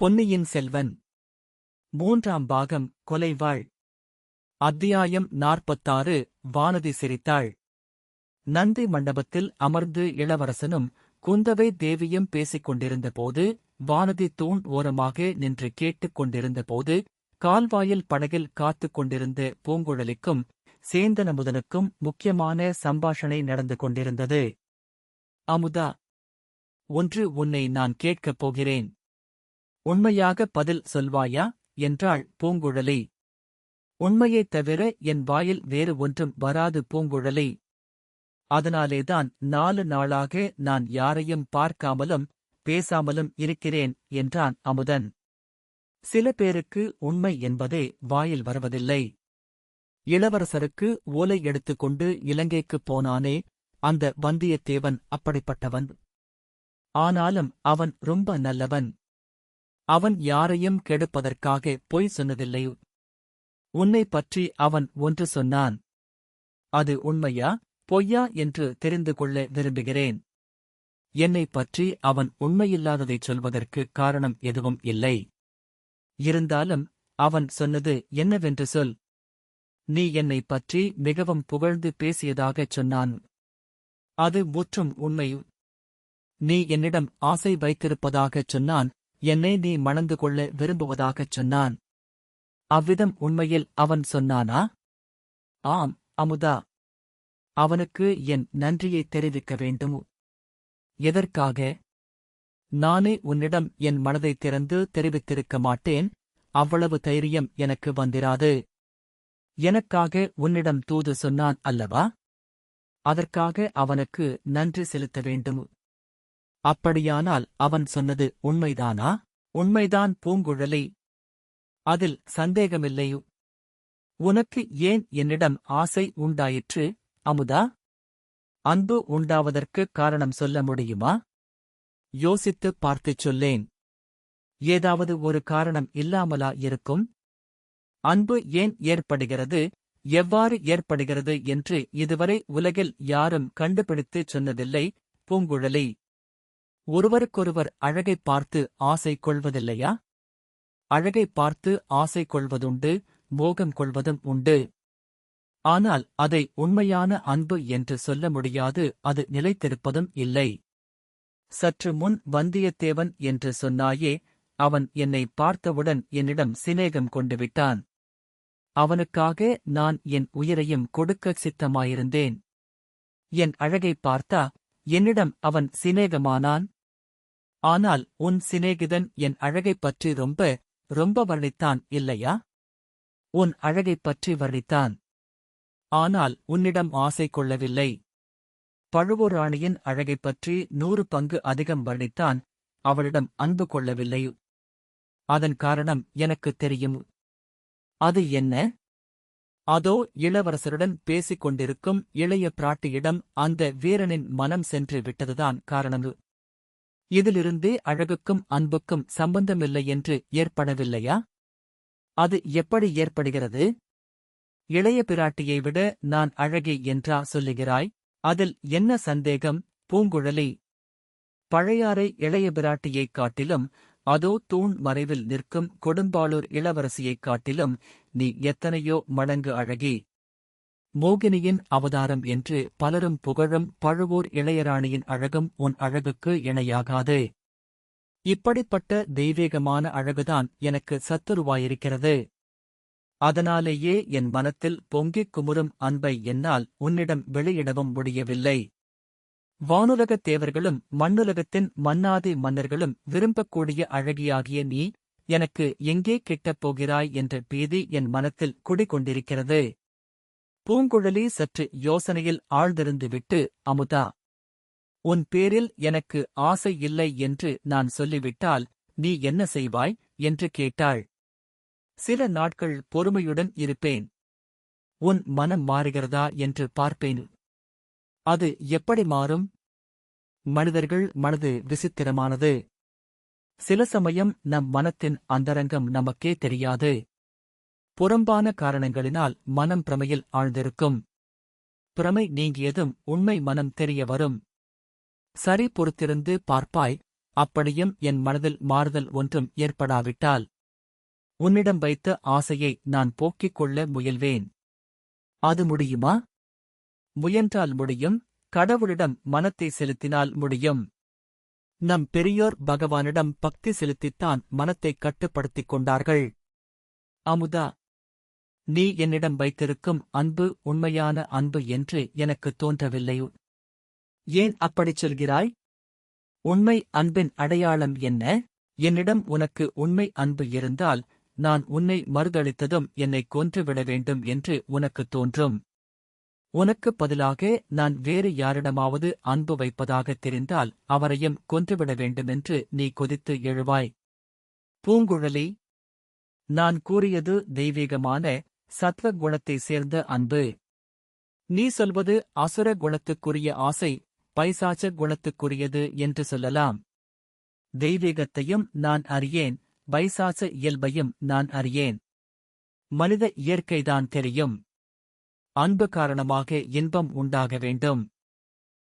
பொன்னியின் செல்வன். மூன்றாம் பாகம் கொலைவாள். அத்தியாயம் நாற்பத்தாறு வானதி சிரித்தாள். நந்தி மண்டபத்தில் அமர்ந்து இளவரசனும் குந்தவை தேவியும் பேசிக் கொண்டிருந்தபோது வானதி தூண் ஓரமாக நின்று கேட்டுக் கொண்டிருந்தபோது கால்வாயில் படகில் காத்துக் கொண்டிருந்த பூங்குழலிக்கும் சேந்தனமுதனுக்கும் முக்கியமான சம்பாஷணை நடந்து கொண்டிருந்தது. அமுதா ஒன்று உன்னை நான் கேட்கப் போகிறேன். உண்மையாக பதில் சொல்வாயா? என்றாள் பூங்குழலி. உண்மையைத் தவிர என் வாயில் வேறு ஒன்றும் வராது பூங்குழலி. அதனாலேதான் நாலு நாளாக நான் யாரையும் பார்க்காமலும் பேசாமலும் இருக்கிறேன் என்றான் அமுதன். சில பேருக்கு உண்மை என்பதே வாயில் வருவதில்லை. இளவரசருக்கு ஓலை எடுத்துக்கொண்டு இலங்கைக்குப் போனானே அந்த வந்தியத்தேவன் அப்படிப்பட்டவன். ஆனாலும் அவன் ரொம்ப நல்லவன். அவன் யாரையும் கெடுப்பதற்காக பொய் சொன்னதில்லை. உன்னை பற்றி அவன் ஒன்று சொன்னான். அது உண்மையா பொய்யா என்று தெரிந்து கொள்ள விரும்புகிறேன். என்னை பற்றி அவன் உண்மையில்லாததைச் சொல்வதற்கு காரணம் எதுவும் இல்லை. இருந்தாலும் அவன் சொன்னது என்னவென்று சொல். நீ என்னை பற்றி மிகவும் புகழ்ந்து பேசியதாகச் சொன்னான். அது முற்றும் உண்மை. நீ என்னிடம் ஆசை வைத்திருப்பதாகச் சொன்னான். என்னை நீ மணந்து கொள்ள விரும்புவதாகச் சொன்னான். அவ்விதம் உண்மையில் அவன் சொன்னானா? ஆம் அமுதா. அவனுக்கு என் நன்றியைத் தெரிவிக்க வேண்டும்? எதற்காக? நானே உன்னிடம் என் மனதைத் திறந்து தெரிவித்திருக்க மாட்டேன். அவ்வளவு தைரியம் எனக்கு வந்திராது. எனக்காக உன்னிடம் தூது சொன்னான் அல்லவா? அதற்காக அவனுக்கு நன்றி செலுத்த வேண்டும்? அப்படியானால் அவன் சொன்னது உண்மைதானா? உண்மைதான் பூங்குழலி. அதில் சந்தேகமில்லை. உனக்கு ஏன் என்னிடம் ஆசை உண்டாயிற்று அமுதா? அன்பு உண்டாவதற்கு காரணம் சொல்ல முடியுமா? யோசித்துப் பார்த்துச் சொல்லேன். ஏதாவது ஒரு காரணம் இல்லாமலா இருக்கும்? அன்பு ஏன் ஏற்படுகிறது எவ்வாறு ஏற்படுகிறது என்று இதுவரை உலகில் யாரும் கண்டுபிடித்துச் சொன்னதில்லை பூங்குழலி. ஒருவருக்கொருவர் அழகைப் பார்த்து ஆசை கொள்வதில்லையா? அழகைப் பார்த்து ஆசை கொள்வதுண்டு மோகம் கொள்வதும் உண்டு. ஆனால் அதை உண்மையான அன்பு என்று சொல்ல முடியாது அது நிலைத்திருப்பதும் இல்லை. சற்று முன் வந்தியத்தேவன் என்று சொன்னாயே அவன் என்னை பார்த்தவுடன் என்னிடம் சிநேகம் கொண்டு விட்டான். அவனுக்காக நான் என் உயிரையும் கொடுக்க சித்தமாயிருந்தேன். என் அழகைப் பார்த்தா என்னிடம் அவன் சிநேகமானான். ஆனால் உன் சிநேகிதன் என் அழகைப் பற்றி ரொம்ப ரொம்ப வர்ணித்தான் இல்லையா? உன் அழகைப் பற்றி வர்ணித்தான். ஆனால் உன்னிடம் ஆசை கொள்ளவில்லை. பழுவூராணியின் அழகைப் பற்றி நூறு பங்கு அதிகம் வர்ணித்தான் அவளிடம் அன்பு கொள்ளவில்லை. அதன் காரணம் எனக்குத் தெரியும். அது என்ன? அதோ இளவரசருடன் பேசிக் கொண்டிருக்கும் இளைய பிராட்டியிடம் அந்த வீரனின் மனம் சென்று விட்டதுதான் காரணம். இதிலிருந்தே அழகுக்கும் அன்புக்கும் சம்பந்தமில்லை என்று ஏற்படவில்லையா? அது எப்படி ஏற்படுகிறது? இளைய பிராட்டியை விட நான் அழகி என்றா சொல்லுகிறாய்? அதில் என்ன சந்தேகம்? பூங்குழலி. பழையாறை இளைய பிராட்டியைக் காட்டிலும் அதோ தூண் மறைவில் நிற்கும் கொடும்பாளூர் இளவரசியைக் காட்டிலும் நீ எத்தனையோ மடங்கு அழகி. மோகினியின் அவதாரம் என்று பலரும் புகழும் பழுவூர் இளையராணியின் அழகும் உன் அழகுக்கு இணையாகாது. இப்படிப்பட்ட தெய்வீகமான அழகுதான் எனக்கு சத்துருவாயிருக்கிறது. அதனாலேயே என் மனத்தில் பொங்கிக் குமுறும் அன்பை என்னால் உன்னிடம் வெளியிடவும் முடியவில்லை. வானுலகத் தேவர்களும் மண்ணுலகத்தின் மன்னாதி மன்னர்களும் விரும்பக்கூடிய அழகியாகிய நீ எனக்கு எங்கே கிட்டப் போகிறாய் என்ற பீதி என் மனத்தில் குடிகொண்டிருக்கிறது. பூங்குழலி சற்று யோசனையில் ஆழ்ந்திருந்துவிட்டு அமுதா உன் பேரில் எனக்கு ஆசை இல்லை என்று நான் சொல்லிவிட்டால் நீ என்ன செய்வாய்? என்று கேட்டாள். சில நாட்கள் பொறுமையுடன் இருப்பேன். உன் மனம் மாறுகிறதா? என்று பார்ப்பேன். அது எப்படி மாறும்? மனிதர்கள் மனது விசித்திரமானது. சில சமயம் நம் மனத்தின் அந்தரங்கம் நமக்கே தெரியாது. புறம்பான காரணங்களினால் மனம் பிரமையில் ஆழ்ந்திருக்கும். பிரமை நீங்கியதும் உண்மை மனம் தெரிய வரும். சரி பொறுத்திருந்து பார்ப்பாய் அப்படியும் என் மனதில் மாறுதல் ஒன்றும் ஏற்படாவிட்டால். உன்னிடம் வைத்த ஆசையை நான் போக்கிக் கொள்ள முயல்வேன். அது முடியுமா? முயன்றால் முடியும் கடவுளிடம் மனத்தை செலுத்தினால் முடியும். நம் பெரியோர் பகவானிடம் பக்தி செலுத்தித்தான் மனத்தை கட்டுப்படுத்திக் கொண்டார்கள். அமுதா நீ என்னிடம் வைத்திருக்கும் அன்பு உண்மையான அன்பு என்று எனக்கு தோன்றவில்லையோ ஏன் அப்படிச் சொல்கிறாய்? உண்மை அன்பின் அடையாளம் என்ன? என்னிடம் உனக்கு உண்மை அன்பு இருந்தால் நான் உன்னை மறுதளித்ததும் என்னை கொன்றுவிட வேண்டும் என்று உனக்கு தோன்றும். உனக்குப் பதிலாக நான் வேறு யாரிடமாவது அன்பு வைப்பதாகத் தெரிந்தால் அவரையும் கொன்றுவிட வேண்டுமென்று நீ கொதித்து எழுவாய். பூங்குழலி நான் கூறியது தெய்வீகமான சத்வ குணத்தைச் சேர்ந்த அன்பு. நீ சொல்வது அசுர குணத்துக்குரிய ஆசை பைசாச்ச குணத்துக்குரியது என்று சொல்லலாம். தெய்வீகத்தையும் நான் அறியேன் பைசாச இயல்பையும் நான் அறியேன். மனித இயற்கைதான் தெரியும். அன்பு காரணமாக இன்பம் உண்டாக வேண்டும்.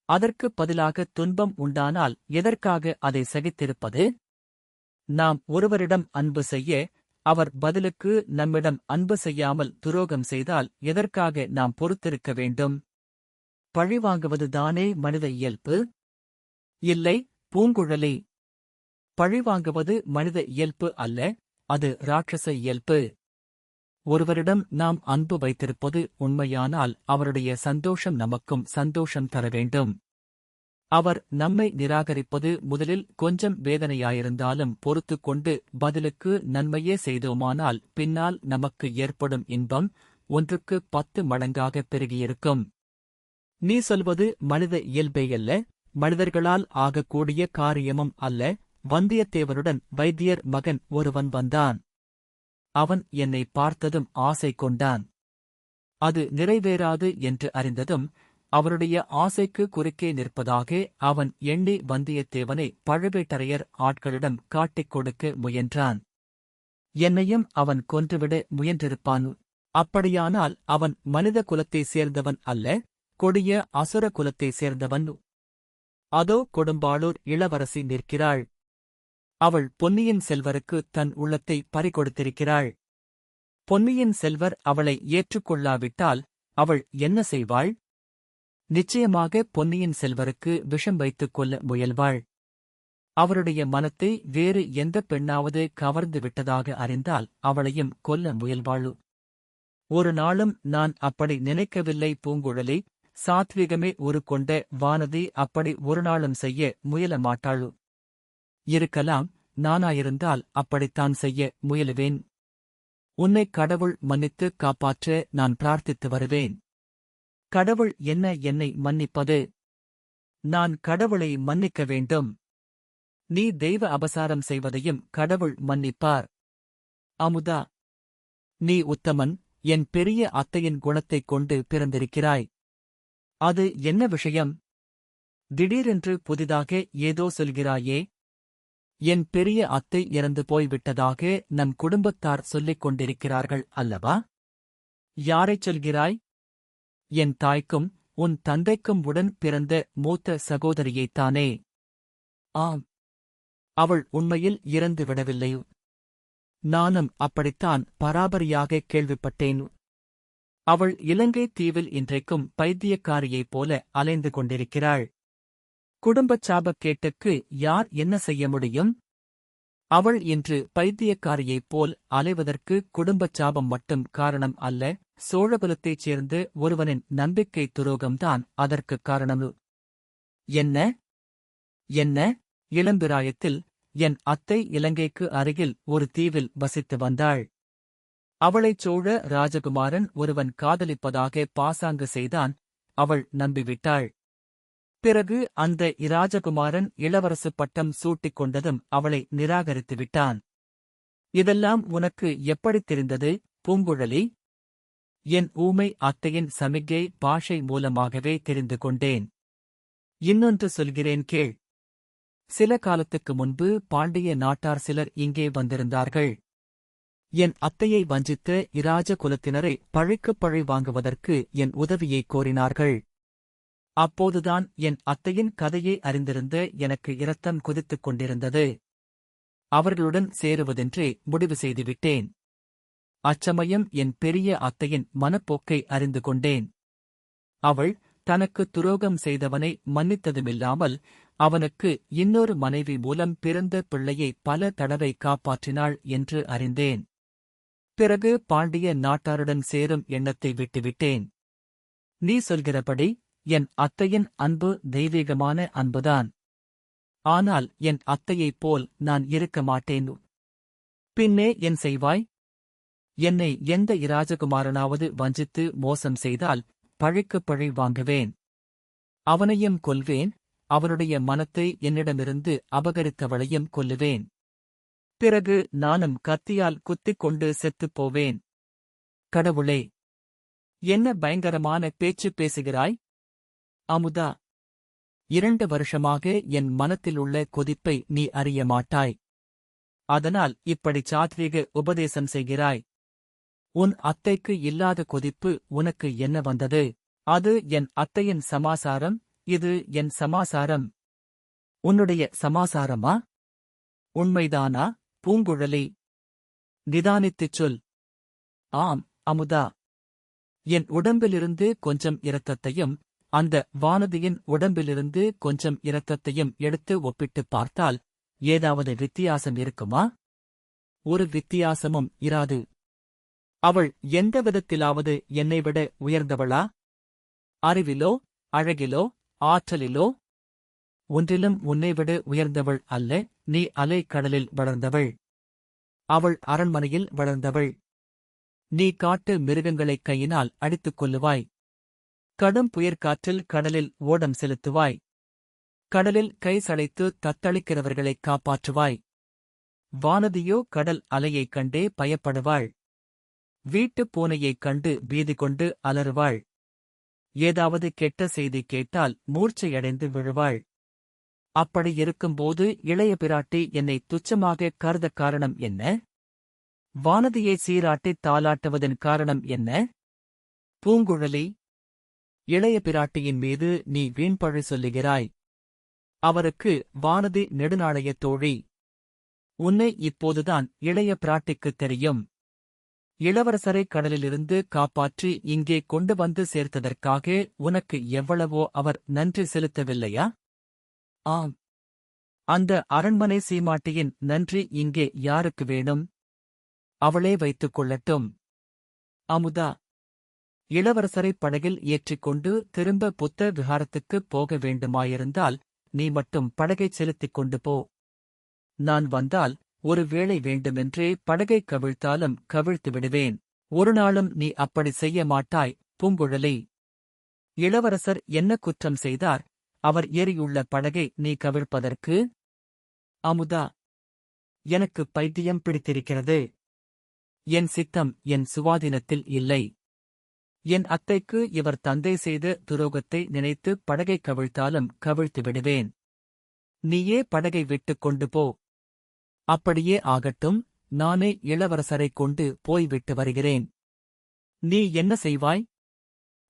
அதற்குப் பதிலாக துன்பம் உண்டானால் எதற்காக அதை சகித்திருப்பது? நாம் ஒருவரிடம் அன்பு செய்ய அவர் பதிலுக்கு நம்மிடம் அன்பு செய்யாமல் துரோகம் செய்தால் எதற்காக நாம் பொறுத்திருக்க வேண்டும்? பழிவாங்குவதுதானே மனித இயல்பு? இல்லை பூங்குழலி. பழிவாங்குவது மனித இயல்பு அல்ல அது ராட்சச இயல்பு. ஒருவரிடம் நாம் அன்பு வைத்திருப்பது உண்மையானால் அவருடைய சந்தோஷம் நமக்கும் சந்தோஷம் தர வேண்டும். அவர் நம்மை நிராகரிப்பது முதலில் கொஞ்சம் வேதனையாயிருந்தாலும் பொறுத்துக் கொண்டு பதிலுக்கு நன்மையே செய்தோமானால் பின்னால் நமக்கு ஏற்படும் இன்பம் ஒன்றுக்கு பத்து மடங்காக பெருகியிருக்கும். நீ சொல்வது மனித இயல்பேயல்ல மனிதர்களால் ஆகக்கூடிய காரியமும் அல்ல வந்தியத்தேவனுடன் வைத்தியர் மகன் ஒருவன் வந்தான். அவன் என்னை பார்த்ததும் ஆசை கொண்டான். அது நிறைவேறாது என்று அறிந்ததும் அவருடைய ஆசைக்கு குறுக்கே நிற்பதாக அவன் எண்ணி வந்தியத்தேவனை பழுவேட்டரையர் ஆட்களிடம் காட்டிக் கொடுக்க முயன்றான். என்னையும் அவன் கொன்றுவிட முயன்றிருப்பான். அப்படியானால் அவன் மனித குலத்தைச் சேர்ந்தவன் அல்ல கொடிய அசுர குலத்தைச் சேர்ந்தவன். அதோ கொடும்பாளூர் இளவரசி நிற்கிறாள். அவள் பொன்னியின் செல்வருக்கு தன் உள்ளத்தை பறிகொடுத்திருக்கிறாள். பொன்னியின் செல்வர் அவளை ஏற்றுக்கொள்ளாவிட்டால் அவள் என்ன செய்வாள்? நிச்சயமாக பொன்னியின் செல்வருக்கு விஷம் வைத்துக் கொள்ள முயல்வாள். அவருடைய மனத்தை வேறு எந்த பெண்ணாவது கவர்ந்து விட்டதாக அறிந்தால் அவளையும் கொல்ல முயல்வாளு. ஒரு நாளும் நான் அப்படி நினைக்கவில்லை பூங்குழலி சாத்விகமே ஒரு கொண்ட வானதி அப்படி ஒரு நாளும் செய்ய முயல மாட்டாளு. இருக்கலாம் நானாயிருந்தால் அப்படித்தான் செய்ய முயலுவேன். உன்னை கடவுள் மன்னித்து காப்பாற்ற நான் பிரார்த்தித்து வருவேன். கடவுள் என்ன என்னை மன்னிப்பது? நான் கடவுளை மன்னிக்க வேண்டும். நீ தெய்வ அபசாரம் செய்வதையும் கடவுள் மன்னிப்பார். அமுதா நீ உத்தமன் என் பெரிய அத்தையின் குணத்தைக் கொண்டு பிறந்திருக்கிறாய். அது என்ன விஷயம்? திடீரென்று புதிதாக ஏதோ சொல்கிறாயே என் பெரிய அத்தை இறந்து போய்விட்டதாக நம் குடும்பத்தார் சொல்லிக் கொண்டிருக்கிறார்கள் அல்லவா? யாரைச் சொல்கிறாய்? என் தாய்க்கும் உன் தந்தைக்கும் உடன் பிறந்த மூத்த சகோதரியைத்தானே ஆம். அவள் உண்மையில் இறந்து விடவில்லை. நானும் அப்படித்தான் பராபரியாக கேள்விப்பட்டேன். அவள் இலங்கை தீவில் இன்றைக்கும் பைத்தியக்காரியைப் போல அலைந்து கொண்டிருக்கிறாள். குடும்பச் சாபக்கேட்டுக்கு யார் என்ன செய்ய முடியும்? அவள் இன்று பைத்தியக்காரியைப் போல் அலைவதற்கு குடும்பச் சாபம் மட்டும் காரணம் அல்ல. சோழபுலத்தைச் சேர்ந்த ஒருவனின் நம்பிக்கை துரோகம்தான் அதற்குக் காரணம். என்ன? என்ன? இளம்பிராயத்தில் என் அத்தை இலங்கைக்கு அருகில் ஒரு தீவில் வசித்து வந்தாள். அவளைச் சோழ ராஜகுமாரன் ஒருவன் காதலிப்பதாக பாசாங்கு செய்தான். அவள் நம்பிவிட்டாள். பிறகு அந்த இராஜகுமாரன் இளவரசு பட்டம் சூட்டிக் கொண்டதும் அவளை நிராகரித்து விட்டான் இதெல்லாம் உனக்கு எப்படித் தெரிந்தது பூங்குழலி என் ஊமை அத்தையின் சமிகை பாஷை மூலமாகவே தெரிந்து கொண்டேன். இன்னொன்று சொல்கிறேன் கேள். சில காலத்துக்கு முன்பு பாண்டிய நாட்டார் சிலர் இங்கே வந்திருந்தார்கள். என் அத்தையை வஞ்சித்த இராஜ குலத்தினரை பழிக்குப் பழி வாங்குவதற்கு என் உதவியை கோரினார்கள். அப்போதுதான் என் அத்தையின் கதையை அறிந்திருந்த எனக்கு இரத்தம் கொதித்துக் கொண்டிருந்தது. அவர்களுடன் சேருவதென்றே முடிவு செய்துவிட்டேன். அச்சமயம் என் பெரிய அத்தையின் மனப்போக்கை அறிந்து கொண்டேன். அவள் தனக்கு துரோகம் செய்தவனை மன்னித்ததுமில்லாமல் அவனுக்கு இன்னொரு மனைவி மூலம் பிறந்த பிள்ளையை பல தடவை காப்பாற்றினாள் என்று அறிந்தேன். பிறகு பாண்டிய நாட்டாருடன் சேரும் எண்ணத்தை விட்டுவிட்டேன். நீ சொல்கிறபடி என் அத்தையின் அன்பு தெய்வீகமான அன்புதான். ஆனால் என் அத்தையைப் போல் நான் இருக்க மாட்டேன். பின்னே என் செய்வாய்? என்னை எந்த இராஜகுமாரனாவது வஞ்சித்து மோசம் செய்தால் பழிக்கு பழி வாங்குவேன். அவனையும் கொல்வேன். அவனுடைய மனத்தை என்னிடமிருந்து அபகரித்தவளையும் கொல்லுவேன். பிறகு நானும் கத்தியால் குத்திக் கொண்டு செத்துப் போவேன். கடவுளே என்ன பயங்கரமான பேச்சு பேசுகிறாய்? அமுதா இரண்டு வருஷமாக என் மனத்திலுள்ள கொதிப்பை நீ அறிய மாட்டாய். அதனால் இப்படி சாத்வீக உபதேசம் செய்கிறாய். உன் அத்தைக்கு இல்லாத கொதிப்பு உனக்கு என்ன வந்தது? அது என் அத்தையின் சமாசாரம் இது என் சமாசாரம். உன்னுடைய சமாசாரமா? உண்மைதானா பூங்குழலி? நிதானித்துச் சொல். ஆம் அமுதா. என் உடம்பிலிருந்து கொஞ்சம் இரத்தத்தையும் அந்த வானதியின் உடம்பிலிருந்து கொஞ்சம் இரத்தத்தையும் எடுத்து ஒப்பிட்டுப் பார்த்தால் ஏதாவது வித்தியாசம் இருக்குமா? ஒரு வித்தியாசமும் இராது. அவள் எந்த விதத்திலாவது என்னை விட உயர்ந்தவளா? அறிவிலோ அழகிலோ ஆற்றலிலோ? ஒன்றிலும் உன்னைவிட உயர்ந்தவள் அல்ல நீ அலை கடலில் வளர்ந்தவள். அவள் அரண்மனையில் வளர்ந்தவள். நீ காட்டு மிருகங்களைக் கையினால் அடித்துக் கொள்ளுவாய். கடும் புயற்காற்றில் கடலில் ஓடம் செலுத்துவாய். கடலில் கை சளைத்து தத்தளிக்கிறவர்களைக் காப்பாற்றுவாய். வானதியோ கடல் அலையைக் கண்டே பயப்படுவாள். வீட்டுப் பூனையைக் கண்டு பீதி கொண்டு அலறுவாள். ஏதாவது கெட்ட செய்தி கேட்டால் மூர்ச்சையடைந்து விழுவாள். அப்படி இருக்கும்போது இளைய பிராட்டி என்னை துச்சமாக கருத காரணம் என்ன? வானதியை சீராட்டித் தாளாட்டுவதன் காரணம் என்ன? பூங்குழலி இளைய பிராட்டியின் மீது நீ வீண்பழி சொல்லுகிறாய். அவருக்கு வானதி நெடுநாளைய தோழி. உன்னை இப்போதுதான் இளைய பிராட்டிக்குத் தெரியும். இளவரசரை கடலிலிருந்து காப்பாற்றி இங்கே கொண்டு வந்து சேர்த்ததற்காக உனக்கு எவ்வளவோ அவர் நன்றி செலுத்தவில்லையா? ஆம். அந்த அரண்மனை சீமாட்டியின் நன்றி இங்கே யாருக்கு வேணும்? அவளே வைத்துக் கொள்ளட்டும். அமுதா இளவரசரை படகில் ஏற்றிக்கொண்டு திரும்ப புத்த விஹாரத்துக்குப் போக வேண்டுமாயிருந்தால் நீ மட்டும் படகைச் செலுத்திக் கொண்டு போ. நான் வந்தால் ஒரு வேளை வேண்டுமென்றே படகைக் கவிழ்த்தாலும் கவிழ்த்து விடுவேன். ஒரு நாளும் நீ அப்படி செய்ய மாட்டாய் பூங்குழலி. இளவரசர் என்ன குற்றம் செய்தார்? அவர் ஏறியுள்ள படகை நீ கவிழ்ப்பதற்கு? அமுதா. எனக்கு பைத்தியம் பிடித்திருக்கிறது. என் சித்தம் என் சுவாதீனத்தில் இல்லை. என் அத்தைக்கு இவர் தந்தை செய்த துரோகத்தை நினைத்து படகை கவிழ்த்தாலும் கவிழ்த்து விடுவேன். நீயே படகை விட்டுக் கொண்டு போ. அப்படியே ஆகட்டும் நானே இளவரசரைக் கொண்டு போய்விட்டு வருகிறேன். நீ என்ன செய்வாய்?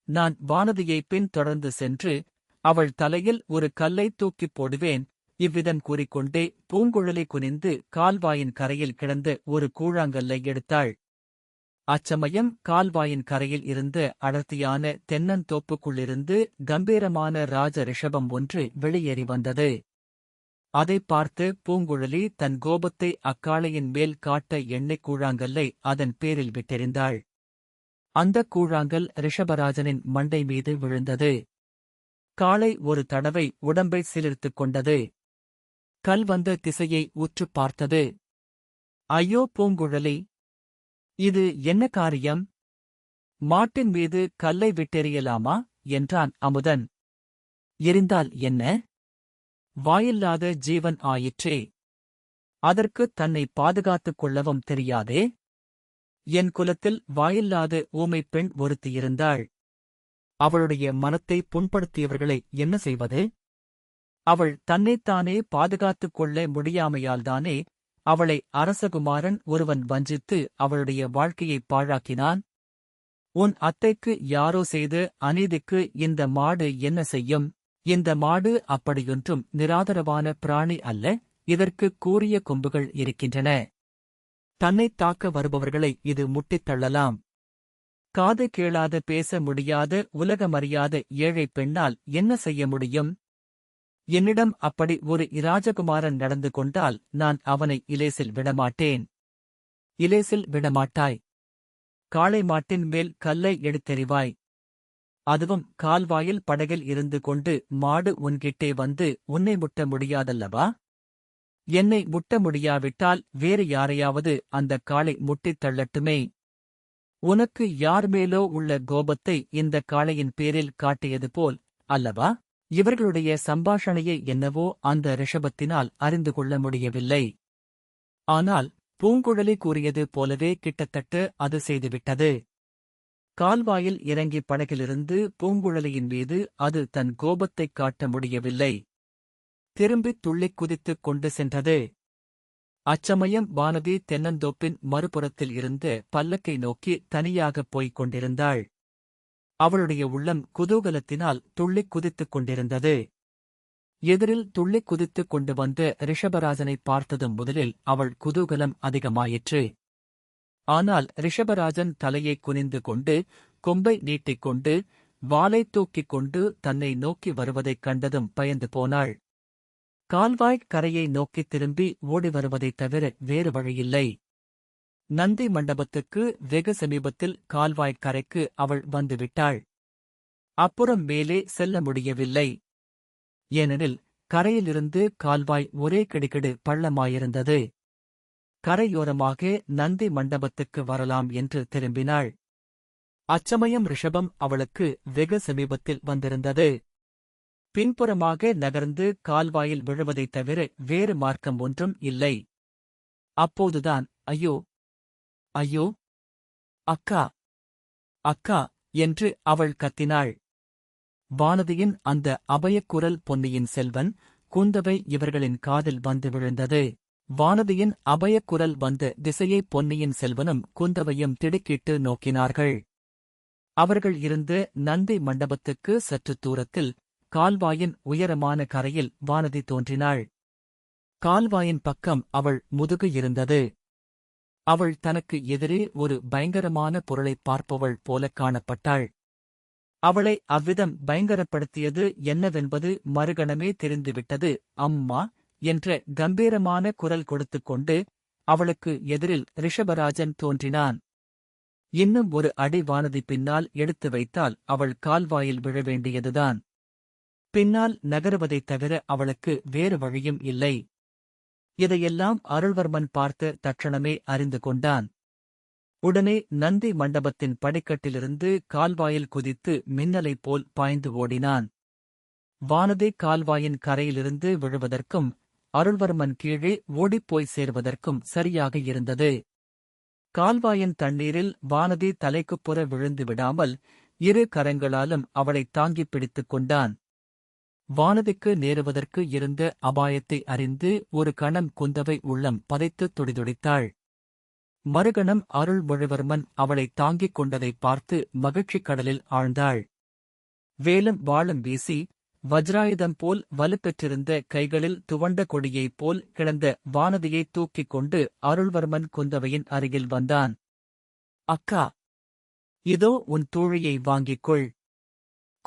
நான் வானதியைப் பின் தொடர்ந்து சென்று அவள் தலையில் ஒரு கல்லை தூக்கிப் போடுவேன். இவ்விதம் கூறிக்கொண்டே பூங்குழலி குனிந்து கால்வாயின் கரையில் கிடந்த ஒரு கூழாங்கல்லை எடுத்தாள். அச்சமயம் கால்வாயின் கரையில் இருந்து அடர்த்தியான தென்னந்தோப்புக்குள்ளிருந்து கம்பீரமான ராஜ ரிஷபம் ஒன்று வெளியேறி வந்தது. அதைப் பார்த்து பூங்குழலி தன் கோபத்தை அக்காளையின் மேல் காட்ட எண்ணெய் கூழாங்கல்லை அதன் பேரில் விட்டெறிந்தாள். அந்தக் கூழாங்கல் ரிஷபராஜனின் மண்டை மீது விழுந்தது. காளை ஒரு தடவை உடம்பை சிலிர்த்துக் கொண்டது. கல் வந்த திசையை உற்று பார்த்தது. ஐயோ பூங்குழலி! இது என்ன காரியம்? மாட்டின் மீது கல்லை விட்டெறியலாமா? என்றான் அமுதன். எரிந்தால் என்ன? வாயில்லாத ஜீவன் ஆயிற்றே. அதற்கு தன்னை பாதுகாத்துக் கொள்ளவும் தெரியாதே? என் குலத்தில் வாயில்லாத ஊமைப் பெண் ஒருத்தியிருந்தாள் அவளுடைய மனத்தை புண்படுத்தியவர்களை என்ன செய்வது? அவள் தன்னைத்தானே பாதுகாத்துக் கொள்ள முடியாமையால்தானே அவளை அரசகுமாரன் ஒருவன் வஞ்சித்து அவளுடைய வாழ்க்கையைப் பாழாக்கினான். உன் அத்தைக்கு யாரோ செய்து அநீதிக்கு இந்த மாடு என்ன செய்யும்? இந்த மாடு அப்படியொன்றும் நிராதரவான பிராணி அல்ல இதற்கு கூறிய கொம்புகள் இருக்கின்றன. தன்னைத் தாக்க வருபவர்களை இது முட்டித் தள்ளலாம். காது கேளாத பேச முடியாத உலகமறியாத ஏழை பெண்ணால் என்ன செய்ய முடியும்? என்னிடம் அப்படி ஒரு இராஜகுமாரன் நடந்து கொண்டால் நான் அவனை இலேசில் விடமாட்டேன். இலேசில் விடமாட்டாய். காளை மாட்டின் மேல் கல்லை எடுத்தெறிவாய். அதுவும் கால்வாயில் படகில் இருந்து கொண்டு மாடு உன்கிட்டே வந்து உன்னை முட்ட முடியாதல்லவா? என்னை முட்ட முடியாவிட்டால் வேறு யாரையாவது அந்த காளை முட்டித் தள்ளட்டுமே? உனக்கு யார் மேலோ உள்ள கோபத்தை இந்த காளையின் பேரில் காட்டியது போல் அல்லவா? இவர்களுடைய சம்பாஷணையை என்னவோ அந்த ரிஷபத்தினால் அறிந்து கொள்ள முடியவில்லை. ஆனால் பூங்குழலி கூறியது போலவே கிட்டத்தட்ட அது செய்துவிட்டது. கால்வாயில் இறங்கி படகிலிருந்து பூங்குழலியின் மீது அது தன் கோபத்தைக் காட்ட முடியவில்லை. திரும்பித் துள்ளிக் குதித்துக் கொண்டு சென்றது. அச்சமயம் வானதி தென்னந்தோப்பின் மறுபுறத்தில் இருந்து பல்லக்கை நோக்கி தனியாகப் போய்க் கொண்டிருந்தாள். அவளுடைய உள்ளம் குதூகலத்தினால் துள்ளிக் குதித்துக் கொண்டிருந்தது. எதிரில் துள்ளிக் குதித்துக் கொண்டு வந்த ரிஷபராஜனை பார்த்ததும் முதலில் அவள் குதூகலம் அதிகமாயிற்று. ஆனால் ரிஷபராஜன் தலையைக் குனிந்து கொண்டு கொம்பை நீட்டிக்கொண்டு வாலைத் தூக்கிக் கொண்டு தன்னை நோக்கி வருவதைக் கண்டதும் பயந்து போனாள். கால்வாய்க் கரையை நோக்கித் திரும்பி ஓடி வருவதைத் தவிர வேறு வழியில்லை. நந்தி மண்டபத்துக்கு வெகு சமீபத்தில் கால்வாய் கரைக்கு அவள் வந்துவிட்டாள். அப்புறம் மேலே செல்ல முடியவில்லை. ஏனெனில் கரையிலிருந்து கால்வாய் ஒரே கிடுகிடு பள்ளமாயிருந்தது. கரையோரமாக நந்தி மண்டபத்துக்கு வரலாம் என்று திரும்பினாள். அச்சமயம் ரிஷபம் அவளுக்கு வெகு சமீபத்தில் வந்திருந்தது. பின்புறமாக நகர்ந்து கால்வாயில் விழுவதைத் தவிர வேறு மார்க்கம் ஒன்றும் இல்லை. அப்போதுதான் ஐயோ ஐயோ அக்கா அக்கா என்று அவள் கத்தினாள். வானதியின் அந்த அபயக்குரல் பொன்னியின் செல்வன் குந்தவை இவர்களின் காதில் வந்து விழுந்தது. வானதியின் அபயக்குரல் வந்த திசையை பொன்னியின் செல்வனும் குந்தவையும் திடுக்கிட்டு நோக்கினார்கள். அவர்கள் இருந்து நந்தி மண்டபத்துக்கு சற்று தூரத்தில் கால்வாயின் உயரமான கரையில் வானதி தோன்றினாள். கால்வாயின் பக்கம் அவள் முதுகு இருந்தது. அவள் தனக்கு எதிரே ஒரு பயங்கரமான பொருளைப் பார்ப்பவள் போலக் காணப்பட்டாள். அவளை அவ்விதம் பயங்கரப்படுத்தியது என்னவென்பது மறுகணமே தெரிந்துவிட்டது. அம்மா! என்ற கம்பீரமான குரல் கொடுத்துக் கொண்டு அவளுக்கு எதிரில் ரிஷபராஜன் தோன்றினான். இன்னும் ஒரு அடி வானதி பின்னால் எடுத்து வைத்தால் அவள் கால்வாயில் விழ வேண்டியதுதான். பின்னால் நகருவதைத் தவிர அவளுக்கு வேறு வழியும் இல்லை. இதையெல்லாம் அருள்வர்மன் பார்த்து தட்சணமே அறிந்து கொண்டான். உடனே நந்தி மண்டபத்தின் படிக்கட்டிலிருந்து கால்வாயில் குதித்து மின்னலைப் போல் பாய்ந்து ஓடினான். வானதி கால்வாயின் கரையிலிருந்து விழுவதற்கும் அருள்வர்மன் கீழே ஓடிப்போய் சேர்வதற்கும் சரியாக இருந்தது. கால்வாயின் தண்ணீரில் வானதி தலைக்குப்புற விழுந்து விடாமல் இரு கரங்களாலும் அவளை தாங்கிப் பிடித்துக் கொண்டான். வானதிக்கு நேருவதற்கு இருந்த அபாயத்தை அறிந்து ஒரு கணம் குந்தவை உள்ளம் பதைத்துத் துடிதுடித்தாள். மறுகணம் அருள்மொழிவர்மன் அவளை தாங்கிக் கொண்டதைப் பார்த்து மகிழ்ச்சிக் கடலில் ஆழ்ந்தாள். வேலும் வாளும் வீசி வஜ்ராயுதம் போல் வலுப்பெற்றிருந்த கைகளில் துவண்ட கொடியைப் போல் கிடந்த வானதியை தூக்கிக் கொண்டு அருள்வர்மன் குந்தவையின் அருகில் வந்தான். அக்கா இதோ உன் தூழியை வாங்கிக் கொள்.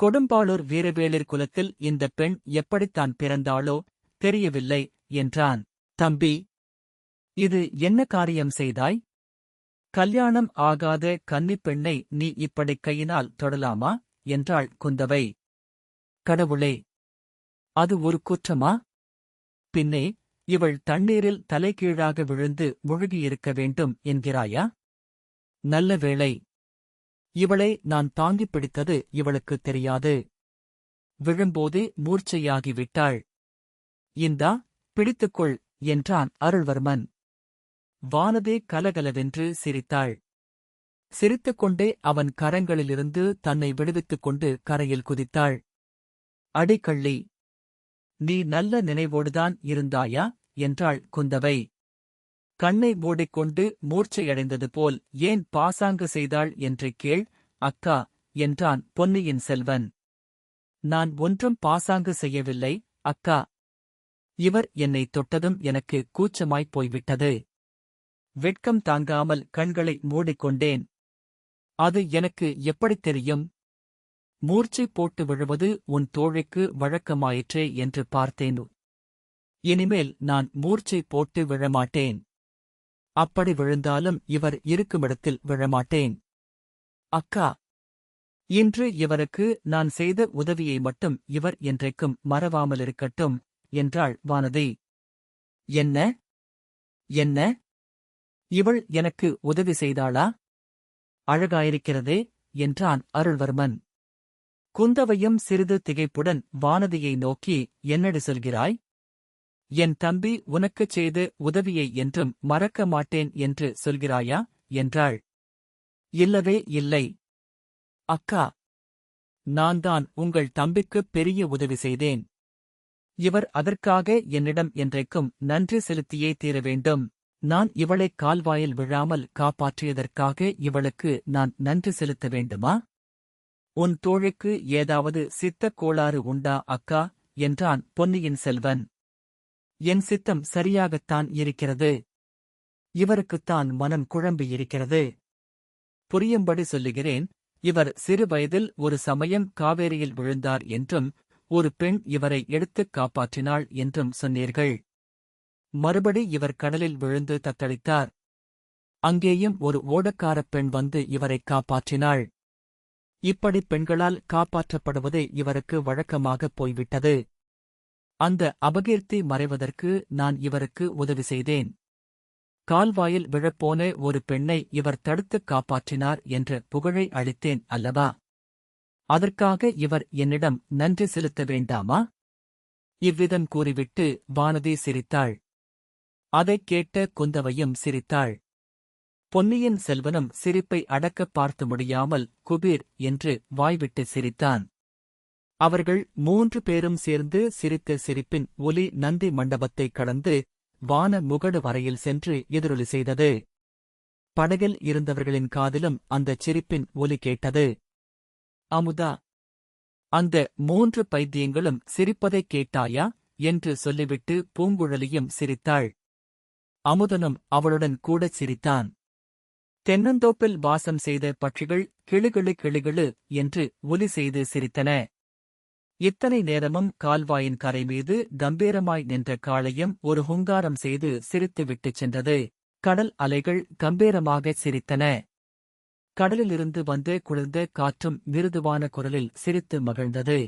கொடும்பாளூர் வீரவேளிர் குலத்தில் இந்த பெண் எப்படித்தான் பிறந்தாளோ தெரியவில்லை என்றான். தம்பி இது என்ன காரியம் செய்தாய்? கல்யாணம் ஆகாத கன்னிப் பெண்ணை நீ இப்படி கையினால் தொடலாமா? என்றாள் குந்தவை. கடவுளே அது ஒரு குற்றமா? பின்னே இவள் தண்ணீரில் தலைகீழாக விழுந்து முழுகியிருக்க வேண்டும் என்கிறாயா? நல்ல வேளை இவளை நான் தாங்கிப் பிடித்தது இவளுக்கு தெரியாது. விழும்போதே மூர்ச்சையாகிவிட்டாள். இந்தா பிடித்துக்கொள் என்றான் அருள்வர்மன். வானதே கலகலவென்று சிரித்தாள். சிரித்துக்கொண்டே அவன் கரங்களிலிருந்து தன்னை விடுவித்துக் கொண்டு கரையில் குதித்தாள். அடிக்கள்ளி நீ நல்ல நினைவோடுதான் இருந்தாயா? என்றாள் குந்தவை. கண்ணை மூடிக்கொண்டு மூர்ச்சையடைந்தது போல் ஏன் பாசாங்கு செய்தாள்? என்று கேள் அக்கா என்றான் பொன்னியின் செல்வன். நான் ஒன்றும் பாசாங்கு செய்யவில்லை அக்கா. இவர் என்னை தொட்டதும் எனக்கு கூச்சமாய்ப் போய்விட்டது. வெட்கம் தாங்காமல் கண்களை மூடிக்கொண்டேன். அது எனக்கு எப்படித் தெரியும்? மூர்ச்சை போட்டு விழுவது உன் தோழிக்கு வழக்கமாயிற்றே என்று பார்த்தேன். இனிமேல் நான் மூர்ச்சை போட்டு விழமாட்டேன். அப்படி விழுந்தாலும் இவர் இருக்குமிடத்தில் விழமாட்டேன். அக்கா இன்று இவருக்கு நான் செய்த உதவியை மட்டும் இவர் என்றைக்கும் மறவாமலிருக்கட்டும் என்றாள் வானதி. என்ன? என்ன? இவள் எனக்கு உதவி செய்தாளா? அழகாயிருக்கிறதே என்றான் அருள்வர்மன். குந்தவையும் சிறிது திகைப்புடன் வானதியை நோக்கி என்னடி சொல்கிறாய்? என் தம்பி உனக்குச் செய்த உதவியை என்றும் மறக்க மாட்டேன் என்று சொல்கிறாயா? என்றாள். இல்லவே இல்லை. அக்கா நான் தான் உங்கள் தம்பிக்குப் பெரிய உதவி செய்தேன். இவர் அதற்காக என்னிடம் என்றைக்கும் நன்றி செலுத்தியே தீர வேண்டும். நான் இவளைக் கால்வாயில் விழாமல் காப்பாற்றியதற்காக இவளுக்கு நான் நன்றி செலுத்த வேண்டுமா? உன் தோழிக்கு ஏதாவது சித்தக் கோளாறு உண்டா அக்கா? என்றான் பொன்னியின் செல்வன். என் சித்தம் சரியாகத்தான் இருக்கிறது. இவருக்குத்தான் மனம் குழம்பியிருக்கிறது புரியும்படி சொல்லுகிறேன் இவர் சிறு வயதில் ஒரு சமயம் காவேரியில் விழுந்தார் என்றும் ஒரு பெண் இவரை எடுத்துக் காப்பாற்றினாள் என்றும் சொன்னீர்கள். மறுபடி இவர் கடலில் விழுந்து தத்தளித்தார். அங்கேயும் ஒரு ஓடக்காரப் பெண் வந்து இவரைக் காப்பாற்றினாள். இப்படி பெண்களால் காப்பாற்றப்படுவதே இவருக்கு வழக்கமாகப் போய்விட்டது. அந்த அபகீர்த்தி மறைவதற்கு நான் இவருக்கு உதவி செய்தேன். கால்வாயில் விழப்போன ஒரு பெண்ணை இவர் தடுத்துக் காப்பாற்றினார் என்ற புகழை அளித்தேன் அல்லவா? அதற்காக இவர் என்னிடம் நன்றி செலுத்த வேண்டாமா? இவ்விதம் கூறிவிட்டு வானதி சிரித்தாள். அதைக் கேட்ட குந்தவையும் சிரித்தாள். பொன்னியின் செல்வனும் சிரிப்பை அடக்கப் பார்த்து முடியாமல் குபீர் என்று வாய்விட்டு சிரித்தான். அவர்கள் மூன்று பேரும் சேர்ந்து சிரித்த சிரிப்பின் ஒலி நந்தி மண்டபத்தை கடந்து வான முகடு வரையில் சென்று எதிரொலி செய்தது. படகில் இருந்தவர்களின் காதிலும் அந்தச் சிரிப்பின் ஒலி கேட்டது. அமுதா அந்த மூன்று பைத்தியங்களும் சிரிப்பதைக் கேட்டாயா? என்று சொல்லிவிட்டு பூங்குழலியும் சிரித்தாள். அமுதனும் அவளுடன் கூடச் சிரித்தான். தென்னந்தோப்பில் வாசம் செய்த பட்சிகள் கிளுகிளு கிளுகிளு என்று ஒலி செய்து சிரித்தன. இத்தனை நேரமும் கால்வாயின் கரை மீது கம்பீரமாய் நின்ற காளையும் ஒரு ஹுங்காரம் செய்து சிரித்துவிட்டுச் சென்றது. கடல் அலைகள் கம்பீரமாகச் சிரித்தன. கடலிலிருந்து வந்து குளிர்ந்த காற்றும் மிருதுவான குரலில் சிரித்து மகிழ்ந்தது.